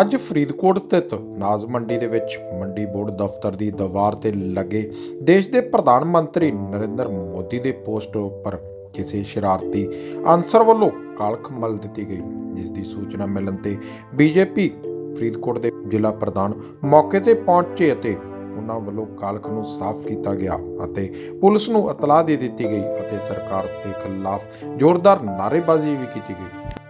ਅੱਜ ਫਰੀਦਕੋਟ ਸਥਿਤ ਨਾਜ਼ ਮੰਡੀ ਦੇ ਵਿੱਚ ਮੰਡੀ ਬੋਰਡ ਦਫ਼ਤਰ ਦੀ ਦੀਵਾਰ ਤੇ ਲੱਗੇ ਦੇਸ਼ ਦੇ ਪ੍ਰਧਾਨ ਮੰਤਰੀ ਨਰਿੰਦਰ ਮੋਦੀ ਦੇ ਪੋਸਟਰ ਉੱਪਰ ਕਿਸੇ ਸ਼ਰਾਰਤੀ ਅਨਸਰ ਵੱਲੋਂ ਕਾਲਖ ਮਲ ਦਿੱਤੀ ਗਈ, ਜਿਸ ਦੀ ਸੂਚਨਾ ਮਿਲਣ ਤੇ ਬੀਜੇਪੀ ਫਰੀਦਕੋਟ ਦੇ ਜ਼ਿਲ੍ਹਾ ਪ੍ਰਧਾਨ ਮੌਕੇ ਤੇ ਪਹੁੰਚੇ ਅਤੇ ਉਹਨਾਂ ਵੱਲੋਂ ਕਾਲਖ ਨੂੰ ਸਾਫ਼ ਕੀਤਾ ਗਿਆ ਅਤੇ ਪੁਲਿਸ ਨੂੰ ਇਤਲਾਹ ਦੇ ਦਿੱਤੀ ਗਈ ਅਤੇ ਸਰਕਾਰ ਦੇ ਖਿਲਾਫ ਜ਼ੋਰਦਾਰ ਨਾਅਰੇਬਾਜ਼ੀ ਵੀ ਕੀਤੀ ਗਈ।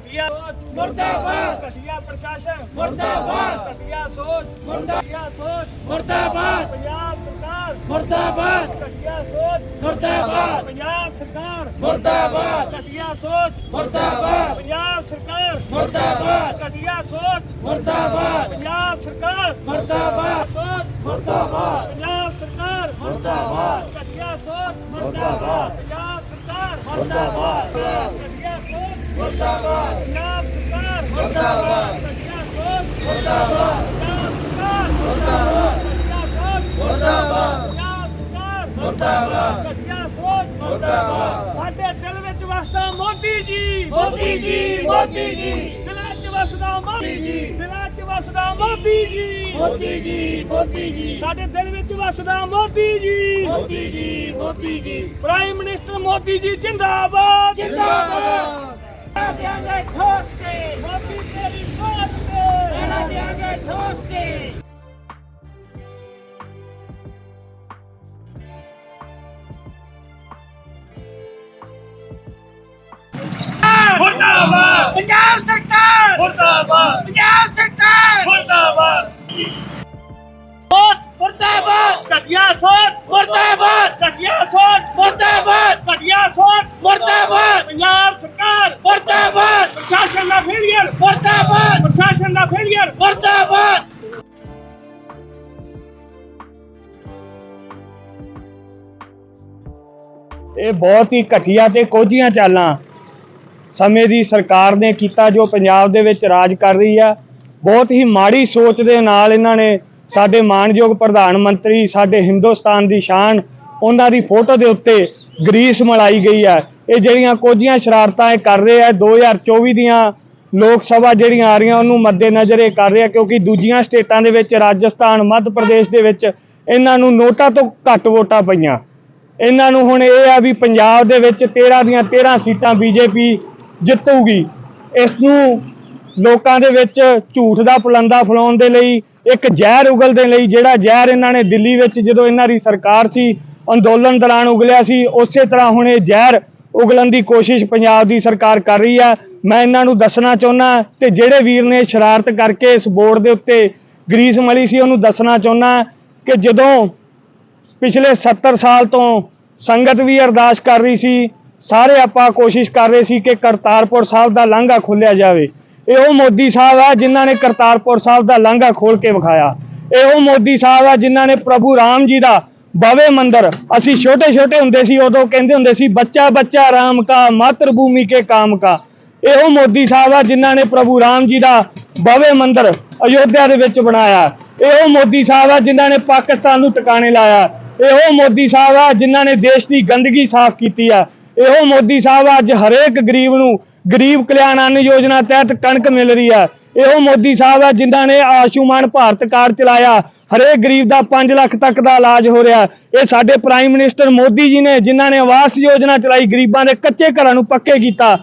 ਘਟਿਆ ਸੋਚ। ਮੁਰਦਾਬਾਦ। ਘਟਿਆ ਪ੍ਰਸ਼ਾਸਨ। ਮੁਰਦਾਬਾਦ। ਘਟਿਆ ਸੋਚ। ਮੁਰਦਾਬਾਦ ਸੋਚ। ਮੁਰਦਾਬਾਦ। ਪੰਜਾਬ ਸਰਕਾਰ। ਮੁਰਦਾਬਾਦ। ਘਟਿਆ ਸੋਚ। ਮੁਰਦਾਬਾਦ। ਪੰਜਾਬ ਸਰਕਾਰ। ਮੁਰਦਾਬਾਦ। ਘਟਿਆ ਸੋਚ। ਮੁਰਦਾਬਾਦ। ਪੰਜਾਬ ਸਰਕਾਰ। ਮੁਰਦਾਬਾਦ। ਘਟਿਆ ਸੋਚ। ਮੁਰਦਾਬਾਦ। ਪੰਜਾਬ ਸਰਕਾਰ। ਮੁਰਦਾਬਾਦ। ਸੋਚ। ਮੁਰਦਾਬਾਦ। ਪੰਜਾਬ ਸਰਕਾਰ। ਮੁਰਦਾਬਾਦ। ਘਟਿਆ ਸੋਚ। ਮੁਰਦਾਬਾਦ। ਪੰਜਾਬ ਸਰਕਾਰ। ਮੁਰਦਾਬਾਦ। ਮੁਰਦਾਬਾਦ। ਪੰਜਾਬ ਸਰਕਾਰ ਮੁਰਦਾਬਾਦ ਘਟਿਆ ਸੋਚ ਮੁਰਦਾਬਾਦ ਪੰਜਾਬ ਸਰਕਾਰ ਮੁਰਦਾਬਾਦ ਘਟਿਆ ਸੋਚ ਮੁਰਦਾਬਾਦ ਪੰਜਾਬ ਸਰਕਾਰ ਮੁਰਦਾਬਾਦ ਘਟਿਆ ਸੋਚ ਮੁਰਦਾਬਾਦ ਸਾਡੇ ਦਿਲ ਵਿੱਚ ਵਸਦਾ ਮੋਦੀ ਜੀ। ਮੋਦੀ ਜੀ ਮੋਦੀ ਜੀ। ਦਿਲਾਂ 'ਚ ਵਸਦਾ ਮੋਦੀ ਜੀ ਦਿਲਾਂ 'ਚ ਵਸਦਾ ਮੋਦੀ ਜੀ ਮੋਦੀ ਜੀ ਮੋਦੀ ਜੀ ਸਾਡੇ ਦਿਲ ਵਿੱਚ ਵਸਦਾ ਮੋਦੀ ਜੀ। ਮੋਦੀ ਜੀ ਮੋਦੀ ਜੀ। ਪ੍ਰਾਈਮ ਮਿਨਿਸਟਰ ਮੋਦੀ ਜੀ ਜਿੰਦਾਬਾਦ। ਜਿੰਦਾਬਾਦ। ਮੁਰਦਾਬਾਦ ਪੰਜਾਬ ਸਰਕਾਰ ਮੁਰਦਾਬਾਦ ਪੰਜਾਬ ਸਰਕਾਰ ਮੁਰਦਾਬਾਦ ਸੋਚ ਮੁਰਦਾਬਾਦ ਘਟਿਆ ਸੋਚ ਮੁਰਦਾਬਾਦ ਘਟਿਆ ਸੋਚ ਮੁਰਦਾਬਾਦ ਘਟਿਆ ਸੋਚ ਮੁਰਦਾਬਾਦ ਪੰਜਾਬ ਸਰਕਾਰ ਮੁਰਦਾਬਾਦ ਪ੍ਰਸ਼ਾਸਨ ਦਾ ਫੇਲਿਅਰ ਮੁਰਦਾਬਾਦ। ਪ੍ਰਸ਼ਾਸਨ ਦਾ ਫੇਲਿਅਰ ਮੁਰਦਾਬਾਦ। ਇਹ ਬਹੁਤ ਹੀ ਘਟੀਆ ਤੇ ਕੋਝੀਆਂ ਚਾਲਾਂ ਸਮੇਂ ਦੀ ਸਰਕਾਰ ਨੇ ਕੀਤਾ ਜੋ ਪੰਜਾਬ ਦੇ ਵਿੱਚ ਰਾਜ ਕਰ ਰਹੀ ਆ। ਬਹੁਤ ਹੀ ਮਾੜੀ ਸੋਚ ਦੇ ਨਾਲ ਇਹਨਾਂ ਨੇ ਸਾਡੇ ਮਾਨਯੋਗ ਪ੍ਰਧਾਨ ਮੰਤਰੀ ਸਾਡੇ ਹਿੰਦੁਸਤਾਨ ਦੀ ਸ਼ਾਨ ਉਹਨਾਂ ਦੀ ਫੋਟੋ ਦੇ ਉੱਤੇ ਗਰੀਸ ਮਲਾਈ ਗਈ ਹੈ। ਇਹ ਜਿਹੜੀਆਂ ਕੋਝੀਆਂ ਸ਼ਰਾਰਤਾਂ ਇਹ ਕਰ ਰਹੇ ਆ 2024 ਦੀਆਂ ਲੋਕ ਸਭਾ ਜਿਹੜੀਆਂ ਆ ਰਹੀਆਂ, ਉਹਨੂੰ ਮੱਦੇਨਜ਼ਰ ਇਹ ਕਰ ਰਹੇ ਆ ਕਿਉਂਕਿ ਦੂਜੀਆਂ ਸਟੇਟਾਂ ਦੇ ਵਿੱਚ, ਰਾਜਸਥਾਨ, ਮੱਧ ਪ੍ਰਦੇਸ਼ ਦੇ ਵਿੱਚ ਇਹਨਾਂ ਨੂੰ ਨੋਟਾਂ ਤੋਂ ਘੱਟ ਵੋਟਾਂ ਪਈਆਂ। ਇਹਨਾਂ ਨੂੰ ਹੁਣ ਇਹ ਆ ਵੀ ਪੰਜਾਬ ਦੇ ਵਿੱਚ 13 ਦੀਆਂ 13 ਸੀਟਾਂ ਬੀਜੇਪੀ ਜਿੱਤੂਗੀ। ਇਸ ਨੂੰ ਲੋਕਾਂ ਦੇ ਵਿੱਚ ਝੂਠ ਦਾ ਪੁਲੰਦਾ ਫਲਾਉਣ ਦੇ ਲਈ, ਇੱਕ ਜ਼ਹਿਰ ਉਗਲ ਦੇ ਲਈ, ਜਿਹੜਾ ਜ਼ਹਿਰ ਇਹਨਾਂ ਨੇ ਦਿੱਲੀ ਵਿੱਚ ਜਦੋਂ ਇਹਨਾਂ ਦੀ ਸਰਕਾਰ ਸੀ ਅੰਦੋਲਨ ਦੌਰਾਨ ਉਗਲਿਆ ਸੀ, ਉਸੇ ਤਰ੍ਹਾਂ ਹੁਣ ਇਹ ਜ਼ਹਿਰ ਉਗਲਣ ਦੀ ਕੋਸ਼ਿਸ਼ ਪੰਜਾਬ ਦੀ ਸਰਕਾਰ ਕਰ ਰਹੀ ਹੈ। ਮੈਂ ਇਹਨਾਂ ਨੂੰ ਦੱਸਣਾ ਚਾਹੁੰਦਾ ਤੇ ਜਿਹੜੇ ਵੀਰ ਨੇ ਸ਼ਰਾਰਤ ਕਰਕੇ ਇਸ ਬੋਰਡ ਦੇ ਉੱਤੇ ਗਰੀਸ ਮਲੀ ਸੀ, ਉਹਨੂੰ ਦੱਸਣਾ ਚਾਹੁੰਦਾ ਕਿ ਜਦੋਂ ਪਿਛਲੇ 70 ਸਾਲ ਤੋਂ ਸੰਗਤ ਵੀ ਅਰਦਾਸ ਕਰ ਰਹੀ ਸੀ, ਸਾਰੇ ਆਪਾਂ ਕੋਸ਼ਿਸ਼ ਕਰ ਰਹੇ ਸੀ ਕਿ ਕਰਤਾਰਪੁਰ ਸਾਹਿਬ ਦਾ ਲਾਂਘਾ ਖੋਲਿਆ ਜਾਵੇ। ਇਹ ਉਹ ਮੋਦੀ ਸਾਹਿਬ ਆ ਜਿਨ੍ਹਾਂ ਨੇ ਕਰਤਾਰਪੁਰ ਸਾਹਿਬ ਦਾ ਲਾਂਘਾ ਖੋਲ ਕੇ ਵਿਖਾਇਆ। ਇਹ ਉਹ ਮੋਦੀ ਸਾਹਿਬ ਆ ਜਿਨ੍ਹਾਂ ਨੇ ਪ੍ਰਭੂ ਰਾਮ ਜੀ ਦਾ ਬਾਵੇ ਮੰਦਰ। ਅਸੀਂ ਛੋਟੇ ਛੋਟੇ ਹੁੰਦੇ ਸੀ, ਉਦੋਂ ਕਹਿੰਦੇ ਹੁੰਦੇ ਸੀ, ਬੱਚਾ ਬੱਚਾ ਰਾਮ ਕਾ, ਮਾਤਰ ਭੂਮੀ ਕੇ ਕਾਮ ਕਾ। ਇਹੋ ਮੋਦੀ ਸਾਹਿਬ ਆ, ਜਿਨ੍ਹਾਂ ਨੇ ਪ੍ਰਭੂ ਰਾਮ ਜੀ ਦਾ ਬਾਵੇ ਮੰਦਰ ਅਯੋਧਿਆ ਦੇ ਵਿੱਚ ਬਣਾਇਆ। ਇਹੋ ਮੋਦੀ ਸਾਹਿਬ ਆ, ਜਿਨ੍ਹਾਂ ਨੇ ਪਾਕਿਸਤਾਨ ਨੂੰ ਟਿਕਾਣੇ ਲਾਇਆ। ਇਹੋ ਮੋਦੀ ਸਾਹਿਬ ਆ, ਜਿਨ੍ਹਾਂ ਨੇ ਦੇਸ਼ ਦੀ ਗੰਦਗੀ ਸਾਫ਼ ਕੀਤੀ ਆ। ਇਹੋ ਮੋਦੀ ਸਾਹਿਬ ਅੱਜ ਹਰੇਕ ਗਰੀਬ ਨੂੰ ਗਰੀਬ ਕਲਿਆਣ ਅੰਨ ਯੋਜਨਾ ਤਹਿਤ ਕਣਕ ਮਿਲ ਰਹੀ ਆ। ਇਹੋ ਮੋਦੀ ਸਾਹਿਬ ਆ, ਜਿਨ੍ਹਾਂ ਨੇ ਆਯੁਸ਼ਮਾਨ ਭਾਰਤ ਕਾਰਡ ਚਲਾਇਆ। ਹਰੇਕ ਗਰੀਬ ਦਾ 5 ਲੱਖ ਤੱਕ ਦਾ ਇਲਾਜ ਹੋ ਰਿਹਾ। ਇਹ ਸਾਡੇ ਪ੍ਰਾਈਮ ਮਿਨਿਸਟਰ ਮੋਦੀ ਜੀ ਨੇ, ਜਿਨ੍ਹਾਂ ਨੇ ਆਵਾਸ ਯੋਜਨਾ ਚਲਾਈ, ਗਰੀਬਾਂ ਦੇ ਕੱਚੇ ਘਰਾਂ ਨੂੰ ਪੱਕੇ ਕੀਤਾ।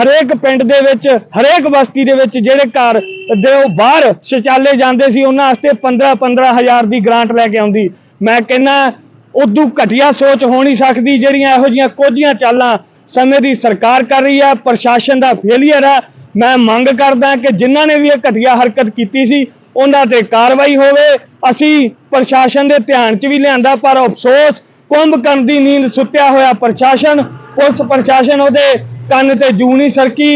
ਹਰੇਕ ਪਿੰਡ ਦੇ ਵਿੱਚ, ਹਰੇਕ ਬਸਤੀ ਦੇ ਵਿੱਚ ਜਿਹੜੇ ਘਰ ਦੇ ਉਹ ਬਾਹਰ ਸ਼ੌਚਾਲੇ ਜਾਂਦੇ ਸੀ, ਉਹਨਾਂ ਵਾਸਤੇ 15 15 ਹਜ਼ਾਰ ਦੀ ਗ੍ਰਾਂਟ ਲੈ ਕੇ ਆਉਂਦੀ। ਮੈਂ ਕਹਿੰਦਾ, ਉਦੋਂ ਘਟੀਆ ਸੋਚ ਹੋ ਨਹੀਂ ਸਕਦੀ, ਜਿਹੜੀਆਂ ਇਹੋ ਜੀਆਂ ਕੋਝੀਆਂ ਚਾਲਾਂ ਸਮੇਂ ਦੀ ਸਰਕਾਰ ਕਰ ਰਹੀ ਹੈ ਪ੍ਰਸ਼ਾਸਨ ਦਾ ਫੇਲੀਅਰ ਹੈ ਮੈਂ ਮੰਗ ਕਰਦਾ ਕਿ ਜਿਨ੍ਹਾਂ ਨੇ ਵੀ ਇਹ ਘਟੀਆ ਹਰਕਤ ਕੀਤੀ ਸੀ, ਉਹਨਾਂ ਤੇ ਕਾਰਵਾਈ ਹੋਵੇ। ਅਸੀਂ ਪ੍ਰਸ਼ਾਸਨ ਦੇ ਧਿਆਨ 'ਚ ਵੀ ਲਿਆਂਦਾ, ਪਰ ਅਫਸੋਸ, ਕੁੰਭ ਕਰਨ ਦੀ ਨੀਂਦ ਸੁੱਤਿਆ ਹੋਇਆ ਪ੍ਰਸ਼ਾਸਨ। ਪੁਲਿਸ ਪ੍ਰਸ਼ਾਸਨ ਉਹਦੇ ਕੰਨ ਤੇ ਜੂੰ ਨਹੀਂ ਸਰਕੀ।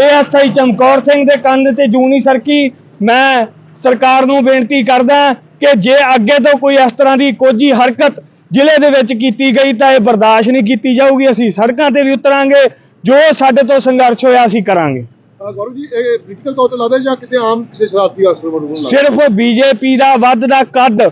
ਏਐਸਆਈ ਚਮਕੌਰ ਸਿੰਘ ਦੇ ਕੰਨ ਤੇ ਜੂਨੀ ਸਰਕੀ। ਮੈਂ ਸਰਕਾਰ ਨੂੰ ਬੇਨਤੀ ਕਰਦਾ ਕਿ ਜੇ ਅੱਗੇ ਤੋਂ ਕੋਈ ਇਸ ਤਰ੍ਹਾਂ ਦੀ ਕੋਝੀ ਹਰਕਤ ਜ਼ਿਲ੍ਹੇ ਦੇ ਵਿੱਚ ਕੀਤੀ ਗਈ ਤਾਂ ਇਹ ਬਰਦਾਸ਼ਤ ਨਹੀਂ ਕੀਤੀ ਜਾਊਗੀ। ਅਸੀਂ ਸੜਕਾਂ ਤੇ ਵੀ ਉਤਰਾਂਗੇ। ਜੋ ਸਾਡੇ ਤੋਂ ਸੰਘਰਸ਼ ਹੋਇਆ ਅਸੀਂ ਕਰਾਂਗੇ। ਗੌਰਵ ਜੀ ਇਹ ਪੋਲੀਟੀਕਲ ਤੌਰ ਤੇ ਲੱਗਦਾ ਜਾਂ ਕਿਸੇ ਆਮ ਕਿਸੇ ਸ਼ਰਾਰਤੀ ਵੱਲੋਂ ਲੱਗਦਾ? ਸਿਰਫ ਬੀਜੇਪੀ ਦਾ ਵੱਧਦਾ ਕੱਦ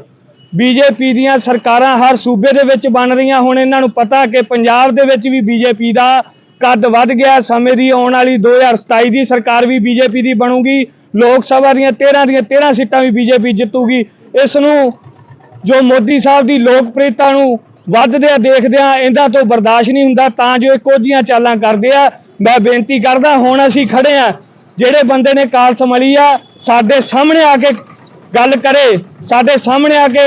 ਬੀਜੇਪੀ ਦੀਆਂ ਸਰਕਾਰਾਂ ਹਰ ਸੂਬੇ ਦੇ ਵਿੱਚ ਬਣ ਰਹੀਆਂ। ਹੁਣ ਇਹਨਾਂ ਨੂੰ ਪਤਾ ਕਿ ਪੰਜਾਬ ਦੇ ਵਿੱਚ ਵੀ ਬੀਜੇਪੀ ਦਾ ਕੱਦ ਵੱਧ ਗਿਆ। ਸਮੇਂ ਦੀ ਆਉਣ ਵਾਲੀ 2027 ਦੀ ਸਰਕਾਰ ਵੀ ਬੀਜੇਪੀ ਦੀ ਬਣੂਗੀ। ਲੋਕ ਸਭਾ ਦੀਆਂ 13 ਦੀਆਂ 13 ਸੀਟਾਂ ਵੀ ਬੀਜੇਪੀ ਜਿੱਤੂਗੀ। ਇਸ ਨੂੰ ਜੋ ਮੋਦੀ ਸਾਹਿਬ ਦੀ ਲੋਕਪ੍ਰਿਯਤਾ ਨੂੰ ਵੱਧਦਿਆਂ ਦੇਖਦਿਆਂ ਇਹਨਾਂ ਤੋਂ ਬਰਦਾਸ਼ਤ ਨਹੀਂ ਹੁੰਦਾ, ਤਾਂ ਜੋ ਇਹ ਕੋਝੀਆਂ ਚਾਲਾਂ ਕਰਦੇ ਆ। ਮੈਂ ਬੇਨਤੀ ਕਰਦਾ, ਹੁਣ ਅਸੀਂ ਖੜੇ ਆ। ਜਿਹੜੇ ਬੰਦੇ ਨੇ ਕਾਲ ਸੰਭਲੀ ਆ, ਸਾਡੇ ਸਾਹਮਣੇ ਆ ਕੇ ਗੱਲ ਕਰੇ। ਸਾਡੇ ਸਾਹਮਣੇ ਆ ਕੇ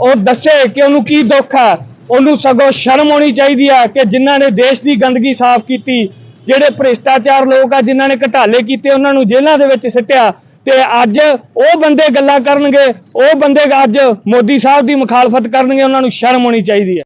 ਉਹ ਦੱਸੇ ਕਿ ਉਹਨੂੰ ਕੀ ਦੁੱਖ ਆ। ਉਹਨੂੰ ਸਗੋਂ ਸ਼ਰਮ ਆਉਣੀ ਚਾਹੀਦੀ ਆ ਕਿ ਜਿਨ੍ਹਾਂ ਨੇ ਦੇਸ਼ ਦੀ ਗੰਦਗੀ ਸਾਫ਼ ਕੀਤੀ, ਜਿਹੜੇ ਭ੍ਰਿਸ਼ਟਾਚਾਰ ਲੋਕ ਆ, ਜਿਨ੍ਹਾਂ ਨੇ ਘਟਾਲੇ ਕੀਤੇ, ਉਹਨਾਂ ਨੂੰ ਜੇਲ੍ਹਾਂ ਦੇ ਵਿੱਚ ਸਿੱਟਿਆ। ਤੇ ਅੱਜ ਉਹ ਬੰਦੇ ਗੱਲਾਂ ਕਰਨਗੇ, ਉਹ ਬੰਦੇ ਅੱਜ ਮੋਦੀ ਸਾਹਿਬ ਦੀ ਮੁਖਾਲਫਤ ਕਰਨਗੇ, ਉਹਨਾਂ ਨੂੰ ਸ਼ਰਮ ਆਉਣੀ ਚਾਹੀਦੀ ਹੈ।